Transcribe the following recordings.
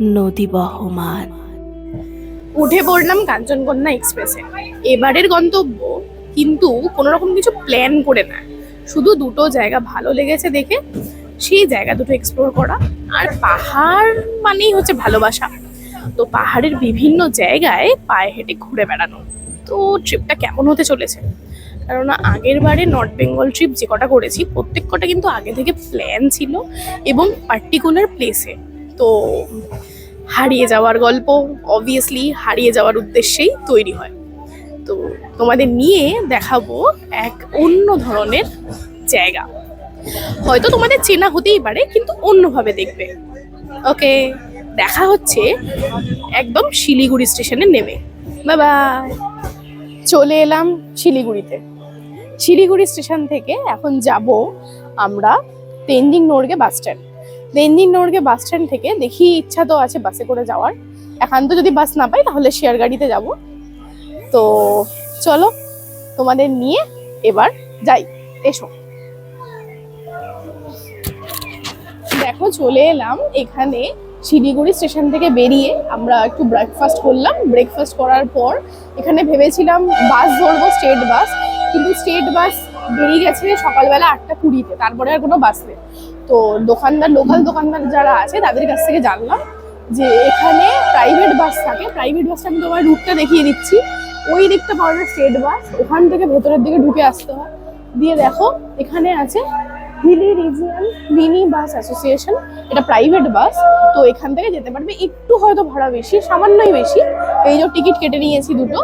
নদী বহমান। উঠে পড়লাম কাঞ্চনকন্যা এক্সপ্রেসে। এবারের গন্তব্য কিন্তু কোনো রকম কিছু প্ল্যান করে না। শুধু দুটো জায়গা ভালো লেগেছে দেখে, সেই জায়গা দুটো এক্সপ্লোর করা। আর পাহাড় মানেই হচ্ছে ভালোবাসা। তো পাহাড়ের বিভিন্ন জায়গায় পায়ে হেঁটে ঘুরে বেড়ানো। তো ট্রিপটা কেমন হতে চলেছে? কারণ আগের বারে নর্থ বেঙ্গল ট্রিপ যে কটা করেছি, প্রত্যেক কটা কিন্তু আগে থেকে প্ল্যান ছিল এবং পার্টিকুলার প্লেসে তো হারিয়ে যাওয়ার গল্প অবভিয়াসলি হারিয়ে যাওয়ার উদ্দেশ্যেই তৈরি হয়। তো তোমাদের নিয়ে দেখাবো এক অন্য ধরনের জায়গা। হয়তো তোমাদের চেনা হতেই পারে, কিন্তু অন্যভাবে দেখবে। ওকে, দেখা হচ্ছে একদম শিলিগুড়ি স্টেশনে নেমে। বাবা। চলে এলাম শিলিগুড়িতে। শিলিগুড়ি স্টেশন থেকে এখন যাব আমরা Tenzing Norgay bus stand. Tenzing Norgay bus stand থেকে দেখি ইচ্ছা তো আছে বাসে করে যাওয়ার। একান্ত যদি বাস না পাই, তাহলে শেয়ার গাড়িতে যাব। তো চলো, তোমাদের নিয়ে এবার যাই। এসো। দেখো, চলে এলাম এখানে শিলিগুড়ি স্টেশন থেকে বেরিয়ে। আমরা একটু ব্রেকফাস্ট করলাম। ব্রেকফাস্ট করার পর এখানে ভেবেছিলাম বাস ধরবো স্টেট বাস কিন্তু স্টেট বাস বেরিয়ে গেছে সকালবেলা আটটা কুড়িতে, তারপরে আর কোনো বাস নেই। তো দোকানদার লোকাল দোকানদার যারা আছে, তাদের কাছ থেকে জানলাম যে এখানে প্রাইভেট বাস থাকে। প্রাইভেট বাসটা আমি তোমার রুটটা দেখিয়ে দিচ্ছি। ওই দিকটা পাওয়া যায় স্টেট বাস ওখান থেকে ভেতরের দিকে ঢুকে আসতে হয়। দিয়ে দেখো, এখানে আছে hilly region mini bus association এটা প্রাইভেট বাস তো এখান থেকে যেতে পারবে। একটু হয়তো ভাড়া বেশি, সামান্যই বেশি। এই যে টিকিট কেটে নিয়েছি দুটো।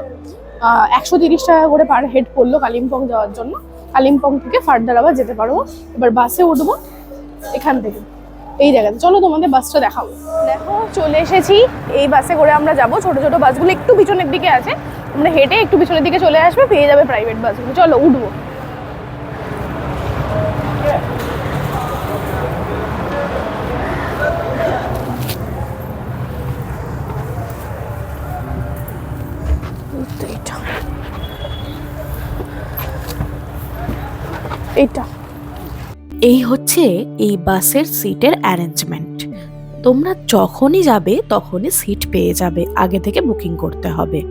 একশো তিরিশ টাকা করে পার হেড পড়ল কালিম্পং যাওয়ার জন্য। কালিম্পং থেকে ফার্দার আবার যেতে পারব। এবার বাসে উঠবো এখান থেকে। এই জায়গাতে। চলো তোমাদের বাসটা দেখাবো। দেখো, চলে এসেছি। এই বাসে করে আমরা যাব। ছোট ছোট বাসগুলো একটু পিছনের দিকে আছে। আমরা হেঁটে একটু পিছনের দিকে চলে আসবে, পেয়ে যাবে প্রাইভেট বাসগুলো। চলো, উঠবো এই তো এটা এটা এই হচ্ছে এই বাসের সিটের অ্যারেঞ্জমেন্ট তোমরা যখনই যাবে, তখনই সিট পেয়ে যাবে, আগে থেকে বুকিং করতে হবে।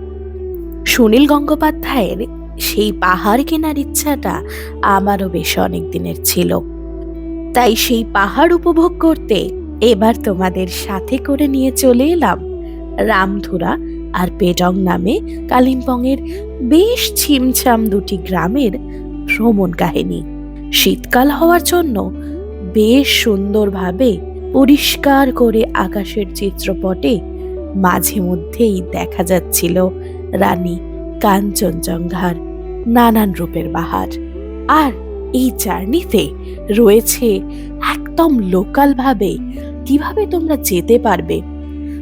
সুনীল গঙ্গোপাধ্যায়ের সেই পাহাড় কেনার ইচ্ছাটা আমারও বেশ অনেক দিনের ছিল। তাই সেই পাহাড় উপভোগ করতে এবার তোমাদের সাথে করে নিয়ে চলে এলাম রামধুরা আর পেডং নামে কালিম্পংয়ের বেশ ছিমছাম দুটি গ্রামের ভ্রমণ কাহিনী। শীতকাল হওয়ার জন্য বেশ সুন্দরভাবে পরিষ্কার করে আকাশের চিত্রপটে মাঝে মধ্যেই দেখা যাচ্ছিল রানী কাঞ্চনজঙ্ঘার নানান রূপের বাহার। আর এই জার্নিতে রয়েছে একদম লোকালভাবে কীভাবে তোমরা যেতে পারবে?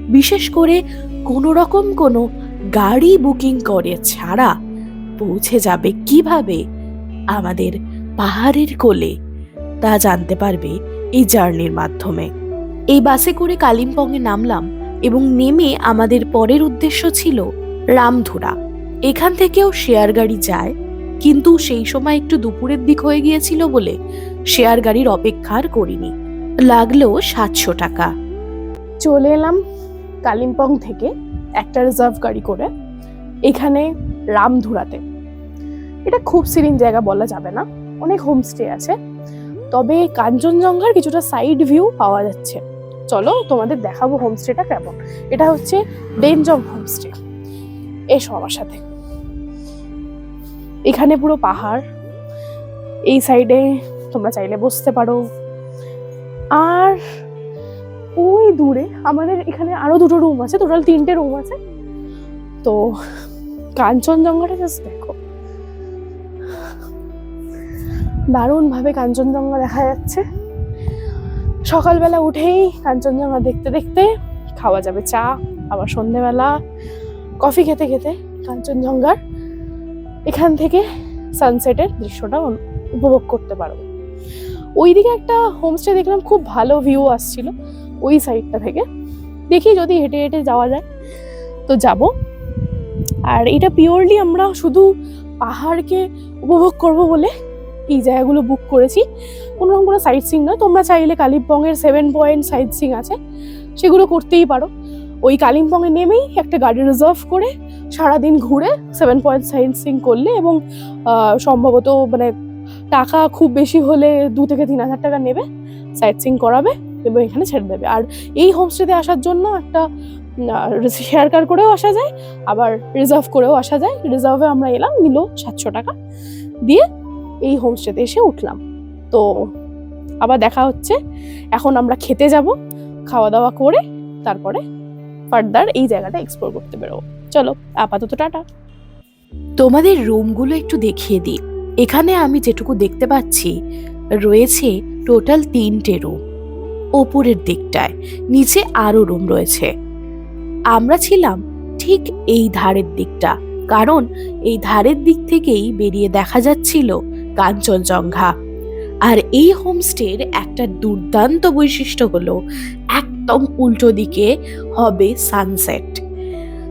বিশেষ করে কোনো রকম কোনো গাড়ি বুকিং করে ছাড়া পৌঁছে যাবে কীভাবে? আমাদের পাহাড়ের কোলে। তা জানতে পারবে এই জার্নির মাধ্যমে। এই বাসে করে কালিম্পংয়ে নামলাম এবং নেমে আমাদের পরের উদ্দেশ্য ছিল রামধুরা। এখান থেকেও শেয়ার গাড়ি যায়, কিন্তু সেই সময় একটু দুপুরের দিক হয়ে গিয়েছিল বলে শেয়ার গাড়ির অপেক্ষা আর করিনি। লাগল সাতশো টাকা। চলে এলাম কালিম্পং থেকে একটা রিজার্ভ গাড়ি করে, এখানে রামধুরাতে। এটা খুব সিরিন জায়গা বলা যাবে না। অনেক হোমস্টে আছে। তবে কাঞ্চনজঙ্ঘার কিছুটা সাইড ভিউ পাওয়া যাচ্ছে। চলো তোমাদের দেখাবো হোমস্টেটা কেমন। এটা হচ্ছে ডেনজং হোমস্টে এসো আমার সাথে। এখানে পুরো পাহাড়। এই সাইডে তোমরা চাইলে বসতে পারো। আর ওই দূরে আমাদের এখানে আরও দুটো রুম আছে। টোটাল তিনটে রুম আছে। তো কাঞ্চনজঙ্ঘাটা জাস্ট দেখো। দারুণভাবে কাঞ্চনজঙ্ঘা দেখা যাচ্ছে। সকালবেলা উঠেই কাঞ্চনজঙ্ঘা দেখতে দেখতে খাওয়া যাবে চা, আবার সন্ধেবেলা কফি খেতে খেতে কাঞ্চনজঙ্ঘার এখান থেকে সানসেটের দৃশ্যটা উপভোগ করতে পারব। ওইদিকে একটা হোমস্টে দেখলাম, খুব ভালো ভিউ আসছিল ওই সাইডটা থেকে। দেখি যদি হেঁটে হেঁটে যাওয়া যায় তো যাব। আর এটা পিওরলি আমরা শুধু পাহাড়কে উপভোগ করব বলে এই জায়গাগুলো বুক করেছি। কোনো রকম কোনো সাইট সিং নয়। তোমরা চাইলে কালিম্পংয়ের সেভেন পয়েন্ট সাইট সিং আছে। সেগুলো করতেই পারো। ওই কালিম্পংয়ে নেমেই একটা গাড়ি রিজার্ভ করে সারাদিন ঘুরে সেভেন পয়েন্ট সাইট সিং করলে এবং সম্ভবত মানে টাকা খুব বেশি হলে দু থেকে তিন হাজার টাকা নেবে সাইট সিং করাবে এবং এখানে ছেড়ে দেবে। আর এই হোমস্টেতে আসার জন্য একটা শেয়ার কার করেও আসা যায়, আবার রিজার্ভ করেও আসা যায়। রিজার্ভে আমরা এলাম, নিল সাতশো টাকা। দিয়ে এই হোমস্টেতে এসে উঠলাম। তো আবার দেখা হচ্ছে। এখন আমরা খেতে যাব, খাওয়া দাওয়া করে তারপরে ফার্দার এই জায়গাটা এক্সপ্লোর করতে বেরোবো। চলো, আপাতত টাটা। তোমাদের রুমগুলো একটু দেখিয়ে দিই। এখানে আমি যেটুকু দেখতে পাচ্ছি, রয়েছে টোটাল তিনটে রুম ওপরের দিকটায়, নিচে আরও রুম রয়েছে। আমরা ছিলাম ঠিক এই ধারের দিকটা, কারণ এই ধারের দিক থেকেই বেরিয়ে দেখা যাচ্ছিল কাঞ্চনজঙ্ঘা। আর এই হোমস্টের একটা দুর্দান্ত বৈশিষ্ট্য হলো, একদম উল্টো দিকে হবে সানসেট।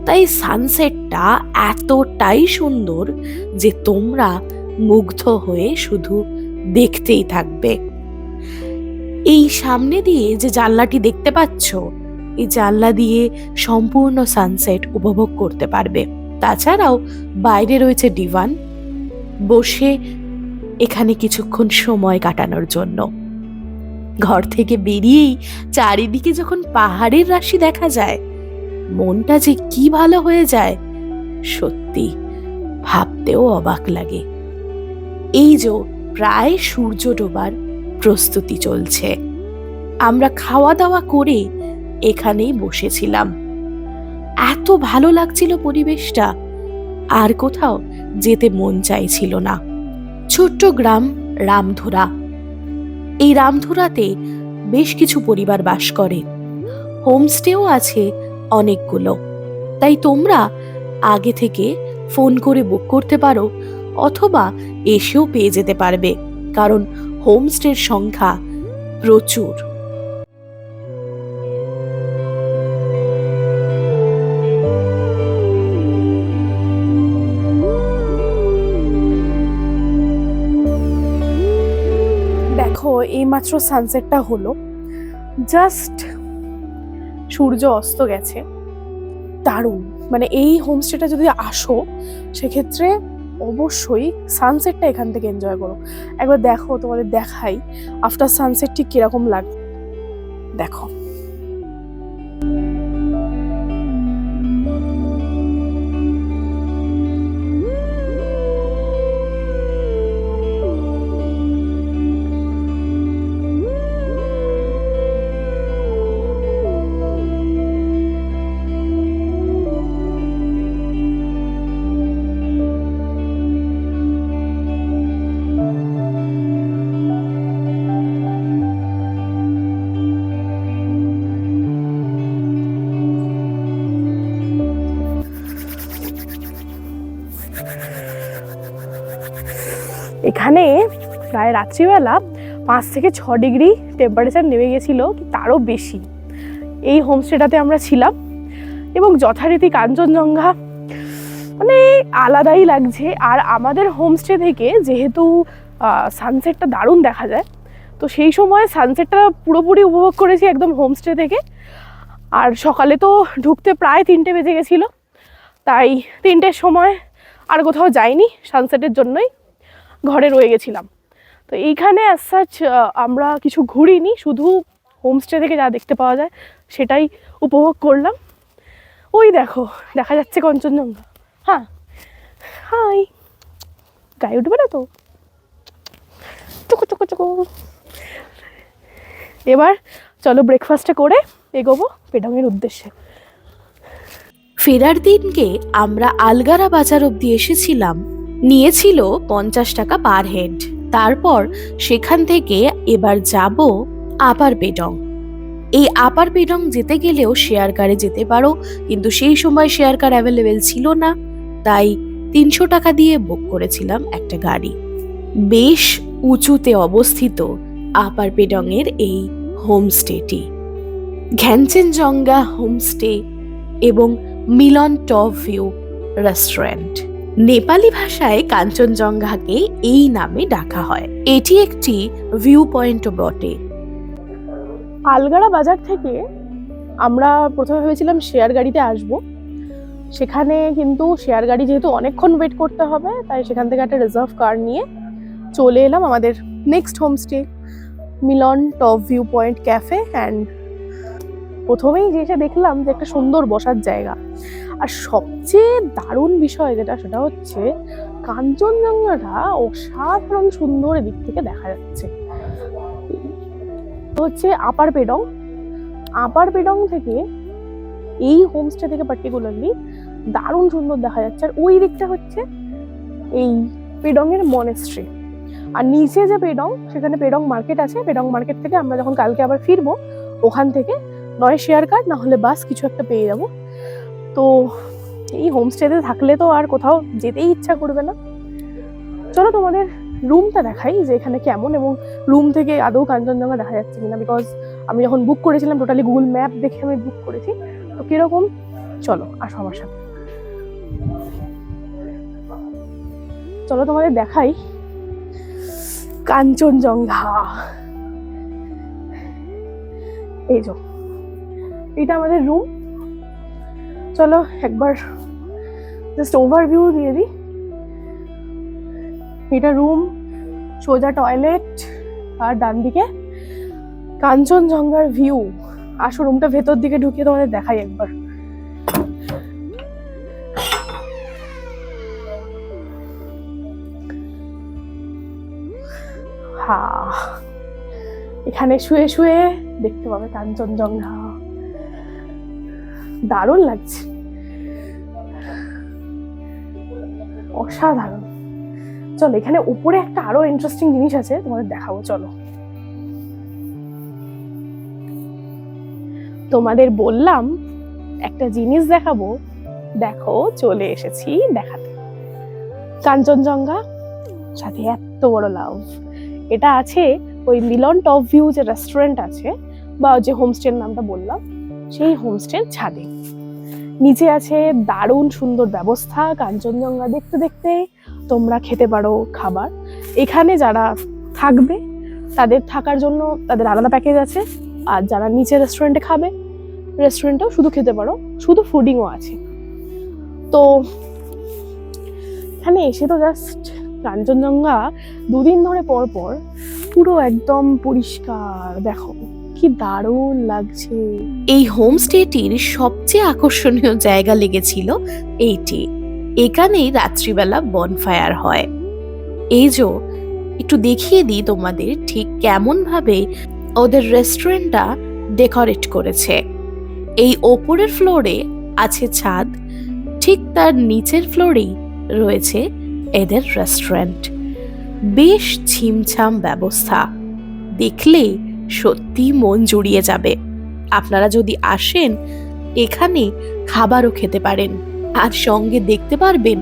তাই সানসেটটা এতটাই সুন্দর যে তোমরা মুগ্ধ হয়ে শুধু দেখতেই থাকবে। এই সামনে দিয়ে যে জানলাটি দেখতে পাচ্ছ, এই জানলা দিয়ে সম্পূর্ণ সানসেট উপভোগ করতে পারবে। তাছাড়াও বাইরে রয়েছে ডিভান। বসে এখানে কিছুক্ষণ সময় কাটানোর জন্য। ঘর থেকে বেরিয়েই চারিদিকে যখন পাহাড়ের রাশি দেখা যায়, মনটা যে কি ভালো হয়ে যায়, সত্যি ভাবতেও অবাক লাগে। এই যে প্রায় সূর্য ডোবার প্রস্তুতি চলছে। আমরা খাওয়া দাওয়া করে এখানেই বসেছিলাম। এত ভালো লাগছিল পরিবেশটা। আর কোথাও যেতে মন চাইছিল না। ছোট্ট গ্রাম রামধুরা। এই রামধুরাতে বেশ কিছু পরিবার বাস করে। হোমস্টেও আছে অনেকগুলো। তাই তোমরা আগে থেকে ফোন করে বুক করতে পারো অথবা এসেও পেয়ে যেতে পারবে, কারণ হোমস্টের সংখ্যা প্রচুর। এইমাত্র সানসেটটা হলো জাস্ট সূর্য অস্ত গেছে, দারুণ। মানে এই হোমস্টেটা যদি আসো, সেক্ষেত্রে অবশ্যই সানসেটটা এখান থেকে এনজয় করো। একবার দেখো, তোমাদের দেখাই আফটার সানসেট ঠিক কীরকম লাগে, দেখো। এখানে প্রায় রাত্রিবেলা পাঁচ থেকে ছ ডিগ্রি টেম্পারেচার নেমে গেছিল তারও বেশি। এই হোমস্টেটাতে আমরা ছিলাম এবং যথারীতি কাঞ্চনজঙ্ঘা মানে আলাদাই লাগছে। আর আমাদের হোমস্টে থেকে যেহেতু সানসেটটা দারুণ দেখা যায়, তো সেই সময় সানসেটটা পুরোপুরি উপভোগ করেছি একদম হোমস্টে থেকে। আর সকালে তো ঢুকতে প্রায় তিনটে বেজে গেছিল, তাই তিনটের সময় আর কোথাও যাইনি সানসেটের জন্যই ঘরে রয়ে গেছিলাম। তো এইখানে অ্যাজ সাচ আমরা কিছু ঘুরিনি, শুধু হোমস্টে থেকে যা দেখতে পাওয়া যায় সেটাই উপভোগ করলাম। ওই দেখো, দেখা যাচ্ছে কাঞ্চনজঙ্ঘা। হ্যাঁ হাই, গায়ে উঠবে না তো? চুকু চুকু চুকু। এবার চলো ব্রেকফাস্টে করে এগোবো পেডংয়ের উদ্দেশ্যে। ফেরার দিনকে আমরা আলগারা বাজার অব্দি এসেছিলাম। নিয়েছিল পঞ্চাশ টাকা পার হেড। তারপর সেখান থেকে এবার যাব আপার পেডং এই আপার পেডং যেতে গেলেও শেয়ার কারে যেতে পারো, কিন্তু সেই সময় শেয়ার কার অ্যাভেলেবেল ছিল না। তাই তিনশো টাকা দিয়ে বুক করেছিলাম একটা গাড়ি। বেশ উঁচুতে অবস্থিত আপার পেডংয়ের এই হোমস্টেটি। ঘ্যানচেনজঙ্গা হোমস্টে এবং Milan top view restaurant. Nepali ভাষায় কাঞ্চনজঙ্ঘাকে এই নামে ডাকা হয়। এটি একটি ভিউ পয়েন্টও বটে। আলগাড়া বাজার থেকে আমরা প্রথমে ভেবেছিলাম শেয়ার গাড়িতে আসব। সেখানে কিন্তু শেয়ার গাড়ি যেহেতু অনেকক্ষণ ওয়েট করতে হবে, তাই সেখান থেকে একটা রিজার্ভ কার নিয়ে চলে এলাম আমাদের next homestay Milan top view point cafe and প্রথমেই যে এসে দেখলাম যে একটা সুন্দর বসার জায়গা। আর সবচেয়ে দারুণ বিষয় যেটা, সেটা হচ্ছে কাঞ্চনজঙ্ঘাটা অসাধারণ সুন্দর এদিক থেকে দেখা যাচ্ছে। হচ্ছে আপার পেডং। আপার পেডং থেকে এই হোমস্টে থেকে পার্টিকুলারলি দারুণ সুন্দর দেখা যাচ্ছে। আর ওই দিকটা হচ্ছে এই পেডং এর মনেস্ট্রি আর নিচে যে পেডং, সেখানে পেডং মার্কেট আছে। পেডং মার্কেট থেকে আমরা যখন কালকে আবার ফিরবো, ওখান থেকে নয় শেয়ার কার না হলে বাস কিছু একটা পেয়ে যাব। তো এই হোমস্টেতে থাকলে তো আর কোথাও যেতেই ইচ্ছা করবে না। চলো তোমাদের রুমটা দেখাই যে এখানে কেমন এবং রুম থেকে আদৌ কাঞ্চনজঙ্ঘা দেখা যাচ্ছে কিনা বিকজ আমি যখন বুক করেছিলাম টোটালি গুগল ম্যাপ দেখে আমি বুক করেছি। তো কীরকম? চলো, আসো আমার সাথে। চলো তোমাদের দেখাই কাঞ্চনজঙ্ঘা। এই যো। এটা আমাদের রুম চলো একবার জাস্ট ওভারভিউ দিয়ে দিই। এটা রুম সোজা টয়লেট আর ডান দিকে কাঞ্চনজঙ্ঘার ভিউ আসো রুমটা ভেতর দিকে ঢুকিয়ে তোমাদের দেখাই একবার। হা, এখানে শুয়ে শুয়ে দেখতে পাবে কাঞ্চনজঙ্ঘা। দারুণ লাগছে। অসাধারণ। চলো, এখানে উপরে একটা আরও ইন্টারেস্টিং জিনিস আছে, তোমাদের দেখাবো, চলো। তোমাদের বললাম, একটা জিনিস দেখাবো। দেখো, চলে এসেছি দেখাতে। কাঞ্চনজঙ্ঘা, সাথে এত বড় লাভ এটা আছে ওই মিলন টপ ভিউ যে রেস্টুরেন্ট আছে, বা যে হোমস্টের নামটা বললাম। সেই হোমস্টের ছাদে। নিচে আছে দারুণ সুন্দর ব্যবস্থা, কাঞ্চনজঙ্ঘা দেখতে দেখতে তোমরা খেতে পারো খাবার। এখানে যারা থাকবে, তাদের থাকার জন্য তাদের আলাদা প্যাকেজ আছে। আর যারা নিচে রেস্টুরেন্টে খাবে রেস্টুরেন্টেও শুধু খেতে পারো, শুধু ফুডিংও আছে। তো এখানে এসে তো জাস্ট কাঞ্চনজঙ্ঘা দুদিন ধরে পর পর পুরো একদম পরিষ্কার, দেখো। কি দারুণ লাগছে। এই হোমস্টেটির সবচেয়ে আকর্ষণীয় জায়গা লেগেছিল এইটি। এখানেই রাত্রিবেলা বনফায়ার হয়। এই যে, একটু দেখিয়ে দিই তোমাদের ঠিক কেমন ভাবে ওদের রেস্টুরেন্টটা ডেকোরেট করেছে। এই ওপরের ফ্লোরে আছে ছাদ, ঠিক তার নিচের ফ্লোরেই রয়েছে এদের রেস্টুরেন্ট বেশ ছিমছাম ব্যবস্থা। দেখলে সত্যি মন জুড়িয়ে যাবে। আপনারা যদি আসেন, এখানে খাবারও খেতে পারেন। আর সঙ্গে দেখতে পারবেন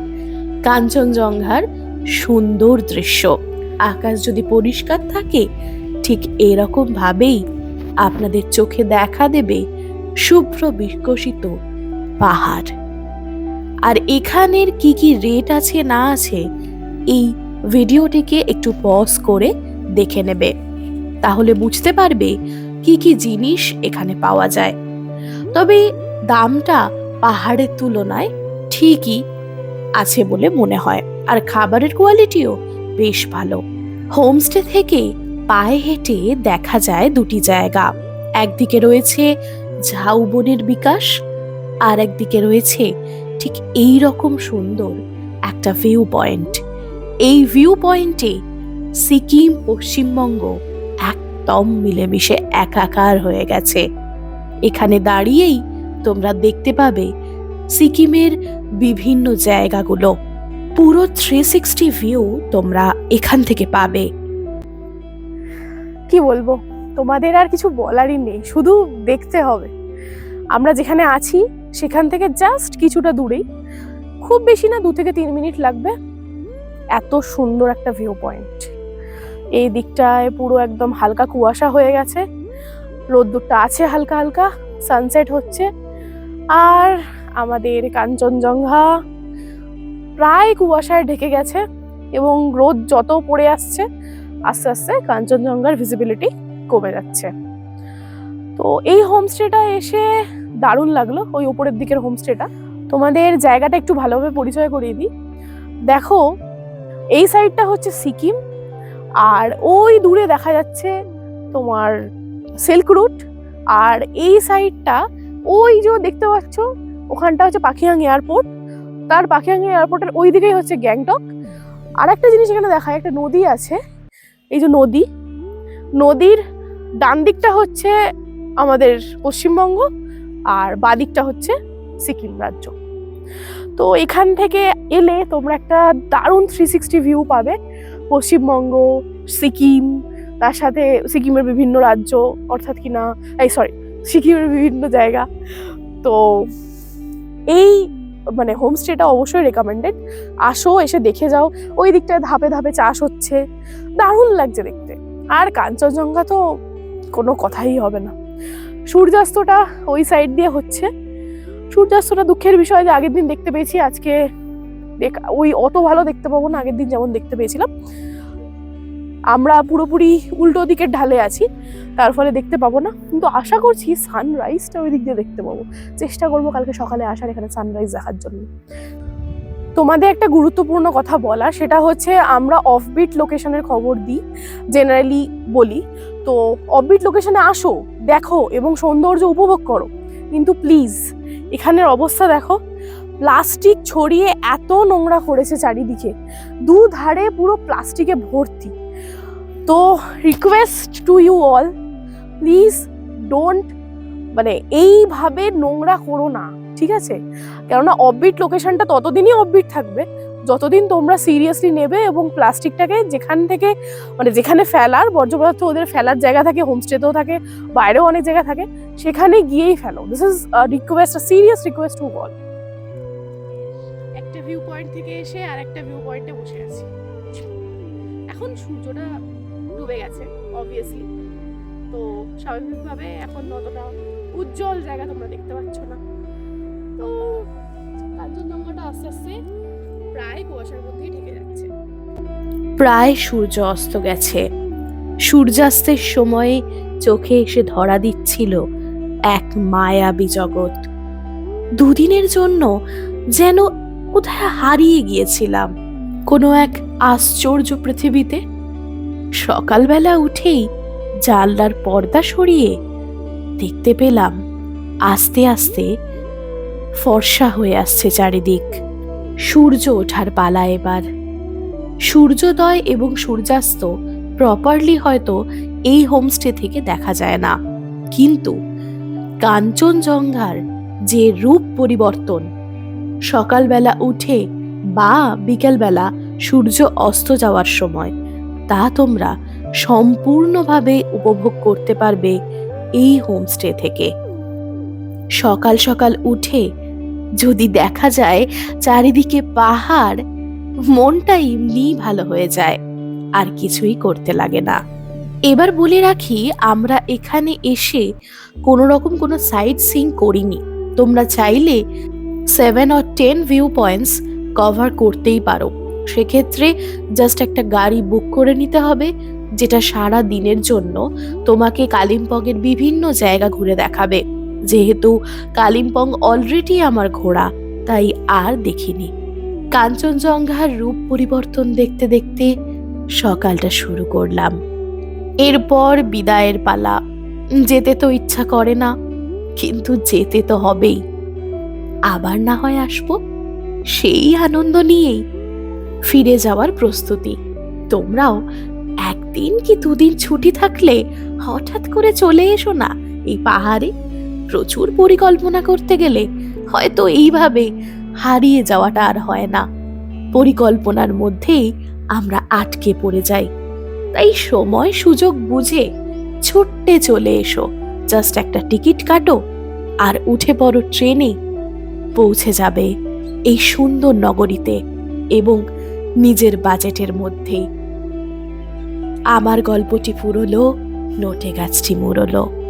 কাঞ্চনজঙ্ঘার সুন্দর দৃশ্য। আকাশ যদি পরিষ্কার থাকে, ঠিক এরকম ভাবেই আপনাদের চোখে দেখা দেবে শুভ্র বিকশিত পাহাড়। আর এখানের কি কি রেট আছে না আছে, এই ভিডিওটিকে একটু পজ করে দেখে নেবে। তাহলে বুঝতে পারবে কি কি জিনিস এখানে পাওয়া যায়। তবে দামটা পাহাড়ের তুলনায় ঠিকই আছে বলে মনে হয়। আর খাবারের কোয়ালিটিও বেশ ভালো। হোমস্টে থেকে পায়ে হেঁটে দেখা যায় দুটি জায়গা। একদিকে রয়েছে ঝাউবনের বিকাশ, আর একদিকে রয়েছে ঠিক এই রকম সুন্দর একটা ভিউ পয়েন্ট এই ভিউ পয়েন্টে সিকিম, পশ্চিমবঙ্গ একদম মিলেমিশে একাকার হয়ে গেছে। এখানে দাঁড়িয়েই তোমরা দেখতে পাবে সিকিমের বিভিন্ন জায়গাগুলো। পুরো থ্রি সিক্সটি ভিউ তোমরা এখান থেকে পাবে। কি বলব? তোমাদের আর কিছু বলারই নেই, শুধু দেখতে হবে। আমরা যেখানে আছি, সেখান থেকে জাস্ট কিছুটা দূরেই। খুব বেশি না, দু থেকে তিন মিনিট লাগবে। এত সুন্দর একটা ভিউ পয়েন্ট এই দিকটায় পুরো একদম হালকা কুয়াশা হয়ে গেছে। রোদ্দুরটা আছে হালকা হালকা সানসেট হচ্ছে। আর আমাদের কাঞ্চনজঙ্ঘা প্রায় কুয়াশায় ঢেকে গেছে এবং রোদ যত পড়ে আসছে, আস্তে আস্তে কাঞ্চনজঙ্ঘার ভিজিবিলিটি কমে যাচ্ছে। তো এই হোমস্টেটা এসে দারুণ লাগল, ওই উপরের দিকের হোমস্টেটা তোমাদের জায়গাটা একটু ভালোভাবে পরিচয় করিয়ে দিই। দেখো, এই সাইডটা হচ্ছে সিকিম আর ওই দূরে দেখা যাচ্ছে তোমার সিল্ক রুট। আর এই সাইডটা, ওই যে দেখতে পাচ্ছ, ওখানটা হচ্ছে পাখিয়াং এয়ারপোর্ট। তার পাখিয়াং এয়ারপোর্টের ওই দিকেই হচ্ছে গ্যাংটক। আর একটা জিনিস এখানে দেখায়, একটা নদী আছে। এই যে নদী, নদীর ডান দিকটা হচ্ছে আমাদের পশ্চিমবঙ্গ আর বাদিকটা হচ্ছে সিকিম রাজ্য। তো এখান থেকে এলে তোমরা একটা দারুণ থ্রি সিক্সটি ভিউ পাবে। পশ্চিমবঙ্গ, সিকিম, তার সাথে সিকিমের বিভিন্ন রাজ্য, অর্থাৎ কি না এই সরি সিকিমের বিভিন্ন জায়গা। তো এই মানে হোমস্টেটা অবশ্যই রেকমেন্ডেড আসো, এসে দেখে যাও। ওই দিকটায় ধাপে ধাপে চাষ হচ্ছে। দারুণ লাগছে দেখতে। আর কাঞ্চনজঙ্ঘা তো কোনো কথাই হবে না। সূর্যাস্তটা ওই সাইড দিয়ে হচ্ছে। সূর্যাস্তটা দুঃখের বিষয় যে আগের দিন দেখতে পেয়েছি, আজকে ওই অত ভালো দেখতে পাবো না, আগের দিন যেমন দেখতে পেয়েছিলাম। আমরা পুরোপুরি উল্টো দিকের ঢালে আছি, তার ফলে দেখতে পাবো না। কিন্তু আশা করছি সানরাইজটা ওই দিক দিয়ে দেখতে পাবো। চেষ্টা করব কালকে সকালে আসার এখানে সানরাইজ দেখার জন্য। তোমাদের একটা গুরুত্বপূর্ণ কথা বলা সেটা হচ্ছে আমরা অফবিট লোকেশনের খবর দিই জেনারেলি বলি। তো অফবিট লোকেশনে আসো, দেখো এবং সৌন্দর্য উপভোগ করো। কিন্তু প্লিজ এখানের অবস্থা দেখো। প্লাস্টিক ছড়িয়ে এত নোংরা করেছে চারিদিকে। দু ধারে পুরো প্লাস্টিকে ভর্তি। তো request to you all please don't মানে এইভাবে নোংরা করো না, ঠিক আছে? কেননা অববিট লোকেশনটা ততদিনই অববিট থাকবে। যতদিন তোমরা সিরিয়াসলি নেবে এবং প্লাস্টিকটাকে যেখান থেকে মানে যেখানে ফেলার বর্জ্য পদার্থ ওদের ফেলার জায়গা থাকে হোমস্টেতেও থাকে, বাইরেও অনেক জায়গা থাকে, সেখানে গিয়েই ফেলো। This is request serious request to all view point থেকে এসে আর একটা ভিউ পয়েন্টে বসে আছি। এখন সূর্যটা ডুবে গেছে অবভিয়াসলি তো স্বাভাবিকভাবে এখন অতটা উজ্জ্বল জায়গা তোমরা দেখতে পাচ্ছ না। তো কাঞ্চনজঙ্ঘাটা আস্তে আস্তে প্রায় কুয়াশার মধ্যেই ঢেকে যাচ্ছে। প্রায় সূর্য অস্ত গেছে। সূর্যাস্তের সময়ে চোখে এসে ধরা দিচ্ছিল এক মায়াবী জগৎ। দুদিনের জন্য যেন কোথায় হারিয়ে গিয়েছিলাম? কোনো এক আশ্চর্য পৃথিবীতে? সকালবেলা উঠেই জানলার পর্দা সরিয়ে দেখতে পেলাম, আস্তে আস্তে ফর্সা হয়ে আসছে চারিদিক। সূর্য ওঠার পালা এবার। সূর্যোদয় এবং সূর্যাস্ত প্রপারলি হয়তো এই হোমস্টে থেকে দেখা যায় না। কিন্তু কাঞ্চনজঙ্ঘার যে রূপ পরিবর্তন সকালবেলা উঠে বা বিকেলবেলা সূর্য অস্ত যাওয়ার সময়, তা তোমরা সম্পূর্ণভাবে উপভোগ করতে পারবে এই হোমস্টে থেকে। সকাল সকাল উঠে যদি দেখা যায় চারিদিকে পাহাড়, মনটা এমনিই ভালো হয়ে যায়, আর কিছুই করতে লাগে না। এবার বলে রাখি, আমরা এখানে এসে কোনো রকম কোনো সাইট সিং করিনি। তোমরা চাইলে seven or ten view points cover করতেই পারো। সেক্ষেত্রে জাস্ট একটা গাড়ি বুক করে নিতে হবে, যেটা সারা দিনের জন্য তোমাকে কালিম্পংয়ের বিভিন্ন জায়গা ঘুরে দেখাবে। যেহেতু কালিম্পং অলরেডি আমার ঘোরা তাই আর দেখিনি। কাঞ্চনজঙ্ঘার রূপ পরিবর্তন দেখতে দেখতে সকালটা শুরু করলাম। এরপর বিদায়ের পালা। যেতে তো ইচ্ছা করে না, কিন্তু যেতে তো হবেই। আবার না হয় আসব? সেই আনন্দ নিয়েই। ফিরে যাওয়ার প্রস্তুতি। তোমরাও একদিন কি দুদিন ছুটি থাকলে হঠাৎ করে চলে এসো না এই পাহাড়ে? প্রচুর পরিকল্পনা করতে গেলে হয়তো এইভাবে হারিয়ে যাওয়াটা আর হয় না। পরিকল্পনার মধ্যেই আমরা আটকে পড়ে যাই। তাই সময় সুযোগ বুঝে ছুটতে চলে এসো। জাস্ট একটা টিকিট কাটো আর উঠে পড়ো ট্রেনে। পৌঁছে যাবে এই সুন্দর নগরীতে এবং নিজের বাজেটের মধ্যেই। আমার গল্পটি ফুরলো, নোটে গাছটি মুড়লো।